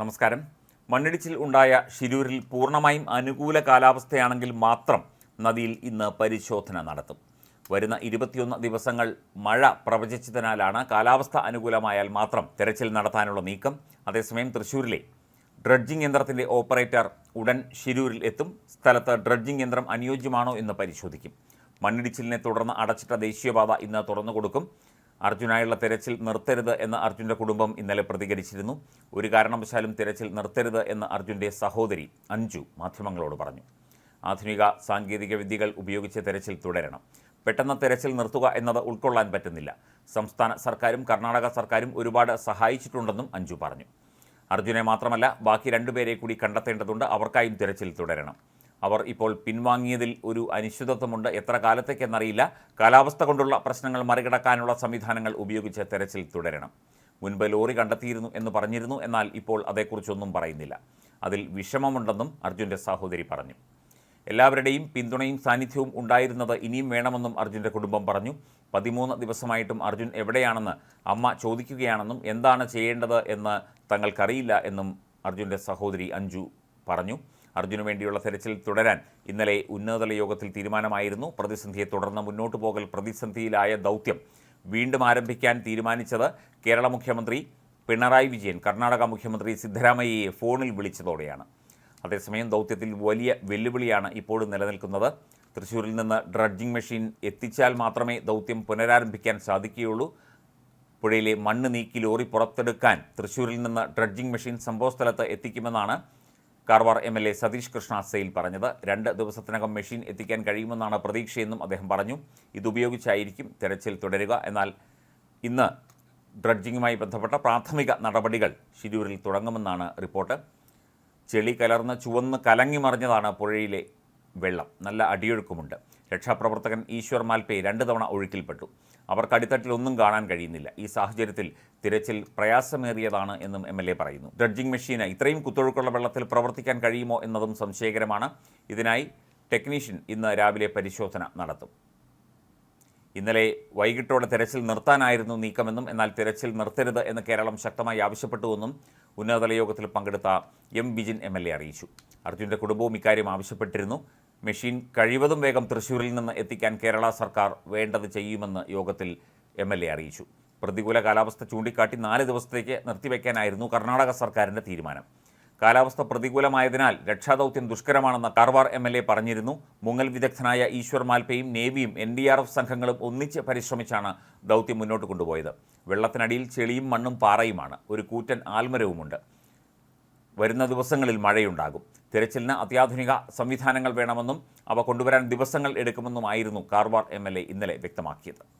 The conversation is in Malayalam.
നമസ്കാരം. മണ്ണിടിച്ചിൽ ഉണ്ടായ ഷിരൂരിൽ പൂർണമായും അനുകൂല കാലാവസ്ഥയാണെങ്കിൽ മാത്രം നദിയിൽ ഇന്ന് പരിശോധന നടത്തും. വരുന്ന ഇരുപത്തിയൊന്ന് ദിവസങ്ങൾ മഴ പ്രവചിച്ചതിനാലാണ് കാലാവസ്ഥ അനുകൂലമായാൽ മാത്രം തെരച്ചിൽ നടത്താനുള്ള നീക്കം. അതേസമയം തൃശ്ശൂരിലെ ഡ്രഡ്ജിംഗ് യന്ത്രത്തിന്റെ ഓപ്പറേറ്റർ ഉടൻ ശിരൂരിൽ എത്തും. സ്ഥലത്ത് ഡ്രഡ്ജിംഗ് യന്ത്രം അനുയോജ്യമാണോ എന്ന് പരിശോധിക്കും. മണ്ണിടിച്ചിലിനെ തുടർന്ന് അടച്ചിട്ട ദേശീയപാത ഇന്ന് തുറന്നു കൊടുക്കും അർജുനായുള്ള തിരച്ചിൽ നിർത്തരുത് എന്ന് അർജുന്റെ കുടുംബം ഇന്നലെ പ്രതികരിച്ചിരുന്നു. ഒരു കാരണവശാലും തിരച്ചിൽ നിർത്തരുത് എന്ന് അർജുന്റെ സഹോദരി അഞ്ജു മാധ്യമങ്ങളോട് പറഞ്ഞു. ആധുനിക സാങ്കേതിക വിദ്യകൾ ഉപയോഗിച്ച് തിരച്ചിൽ തുടരണം. പെട്ടെന്ന് തിരച്ചിൽ നിർത്തുക എന്നത് ഉൾക്കൊള്ളാൻ പറ്റുന്നില്ല. സംസ്ഥാന സർക്കാരും കർണാടക സർക്കാരും ഒരുപാട് സഹായിച്ചിട്ടുണ്ടെന്നും അഞ്ജു പറഞ്ഞു. അർജുനെ മാത്രമല്ല ബാക്കി രണ്ടുപേരെ കൂടി കണ്ടെത്തേണ്ടതുണ്ട്. അവർക്കായും തിരച്ചിൽ തുടരണം. അവർ ഇപ്പോൾ പിൻവാങ്ങിയതിൽ ഒരു അനിശ്ചിതത്വമുണ്ട്. എത്ര കാലത്തേക്കെന്നറിയില്ല. കാലാവസ്ഥ കൊണ്ടുള്ള പ്രശ്നങ്ങൾ മറികടക്കാനുള്ള സംവിധാനങ്ങൾ ഉപയോഗിച്ച് തെരച്ചിൽ തുടരണം. മുൻപ് ലോറി കണ്ടെത്തിയിരുന്നു എന്ന് പറഞ്ഞിരുന്നു. എന്നാൽ ഇപ്പോൾ അതേക്കുറിച്ചൊന്നും പറയുന്നില്ല. അതിൽ വിഷമമുണ്ടെന്നും അർജുന്റെ സഹോദരി പറഞ്ഞു. എല്ലാവരുടെയും പിന്തുണയും സാന്നിധ്യവും ഉണ്ടായിരുന്നത് ഇനിയും വേണമെന്നും അർജുന്റെ കുടുംബം പറഞ്ഞു. പതിമൂന്ന് ദിവസമായിട്ടും അർജുൻ എവിടെയാണെന്ന് അമ്മ ചോദിക്കുകയാണെന്നും എന്താണ് ചെയ്യേണ്ടത് എന്ന് തങ്ങൾക്കറിയില്ല എന്നും അർജുന്റെ സഹോദരി അഞ്ജു പറഞ്ഞു. അർജുനു വേണ്ടിയുള്ള തെരച്ചിൽ തുടരാൻ ഇന്നലെ ഉന്നതതല യോഗത്തിൽ തീരുമാനമായിരുന്നു. പ്രതിസന്ധിയെ തുടർന്ന് മുന്നോട്ടു പോകൽ പ്രതിസന്ധിയിലായ ദൗത്യം വീണ്ടും ആരംഭിക്കാൻ തീരുമാനിച്ചത് കേരള മുഖ്യമന്ത്രി പിണറായി വിജയൻ കർണാടക മുഖ്യമന്ത്രി സിദ്ധരാമയ്യയെ ഫോണിൽ വിളിച്ചതോടെയാണ്. അതേസമയം ദൗത്യത്തിൽ വലിയ വെല്ലുവിളിയാണ് ഇപ്പോഴും നിലനിൽക്കുന്നത്. തൃശ്ശൂരിൽ നിന്ന് ഡ്രഡ്ജിംഗ് മെഷീൻ എത്തിച്ചാൽ മാത്രമേ ദൗത്യം പുനരാരംഭിക്കാൻ സാധിക്കുകയുള്ളൂ. പുഴയിലെ മണ്ണ് നീക്കി ലോറി പുറത്തെടുക്കാൻ തൃശ്ശൂരിൽ നിന്ന് ഡ്രഡ്ജിംഗ് മെഷീൻ സംഭവസ്ഥലത്ത് എത്തിക്കുമെന്നാണ് Karwar M L A Satish Krishna Sail പറഞ്ഞത് രണ്ട് ദിവസത്തിനകം മെഷീൻ എത്തിക്കാൻ കഴിയുമെന്നാണ് പ്രതീക്ഷയെന്നും അദ്ദേഹം പറഞ്ഞു. ഇതുപയോഗിച്ചായിരിക്കും തിരച്ചിൽ തുടരുക. എന്നാൽ ഇന്ന് ഡ്രഡ്ജിങ്ങുമായി ബന്ധപ്പെട്ട പ്രാഥമിക നടപടികൾ ഷിരൂരിൽ തുടങ്ങുമെന്നാണ് റിപ്പോർട്ട്. ചെളി കലർന്ന് ചുവന്ന് കലങ്ങി മറിഞ്ഞതാണ് പുഴയിലെ വെള്ളം. നല്ല അടിയൊഴുക്കുമുണ്ട്. രക്ഷാപ്രവർത്തകൻ ഈശ്വർ മാൽപേ രണ്ട് തവണ ഒഴുക്കിൽപ്പെട്ടു. അവർക്ക് അടിത്തട്ടിൽ ഒന്നും കാണാൻ കഴിയുന്നില്ല. ഈ സാഹചര്യത്തിൽ തിരച്ചിൽ പ്രയാസമേറിയതാണ് എന്നും എം എൽ എ പറയുന്നു. ഡ്രഡ്ജിംഗ് മെഷീന് ഇത്രയും കുത്തൊഴുക്കുള്ള വെള്ളത്തിൽ പ്രവർത്തിക്കാൻ കഴിയുമോ എന്നതും സംശയകരമാണ്. ഇതിനായി ടെക്നീഷ്യൻ ഇന്ന് രാവിലെ പരിശോധന നടത്തും. ഇന്നലെ വൈകിട്ടോടെ തിരച്ചിൽ നിർത്താനായിരുന്നു നീക്കമെന്നും എന്നാൽ തിരച്ചിൽ നിർത്തരുത് എന്ന് കേരളം ശക്തമായി ആവശ്യപ്പെട്ടുവെന്നും ഉന്നതതല യോഗത്തിൽ പങ്കെടുത്ത M Bijin M L A അറിയിച്ചു. അർജുന്റെ കുടുംബവും ഇക്കാര്യം ആവശ്യപ്പെട്ടിരുന്നു. മെഷീൻ കഴിവതും വേഗം തൃശ്ശൂരിൽ നിന്ന് എത്തിക്കാൻ കേരള സർക്കാർ വേണ്ടത് ചെയ്യുമെന്ന് യോഗത്തിൽ എം എൽ എ അറിയിച്ചു. പ്രതികൂല കാലാവസ്ഥ ചൂണ്ടിക്കാട്ടി നാല് ദിവസത്തേക്ക് നിർത്തിവെക്കാനായിരുന്നു കർണാടക സർക്കാരിന്റെ തീരുമാനം. കാലാവസ്ഥ പ്രതികൂലമായതിനാൽ രക്ഷാദൗത്യം ദുഷ്കരമാണെന്ന് കാർവാർ എം എൽ എ പറഞ്ഞിരുന്നു. മുങ്ങൽ വിദഗ്ധനായ ഈശ്വർ മാൽപ്പയും നേവിയും എൻ ഡി ആർ എഫ് സംഘങ്ങളും ഒന്നിച്ച് പരിശ്രമിച്ചാണ് ദൗത്യം മുന്നോട്ട് കൊണ്ടുപോയത്. വെള്ളത്തിനടിയിൽ ചെളിയും മണ്ണും പാറയുമാണ്. ഒരു കൂറ്റൻ ആൽമരവുമുണ്ട്. വരുന്ന ദിവസങ്ങളിൽ മഴയുണ്ടാകും. തിരച്ചിലിന് അത്യാധുനിക സംവിധാനങ്ങൾ വേണമെന്നും അവ കൊണ്ടുവരാൻ ദിവസങ്ങൾ എടുക്കുമെന്നുമായിരുന്നു കാർവാർ എം ഇന്നലെ വ്യക്തമാക്കിയത്.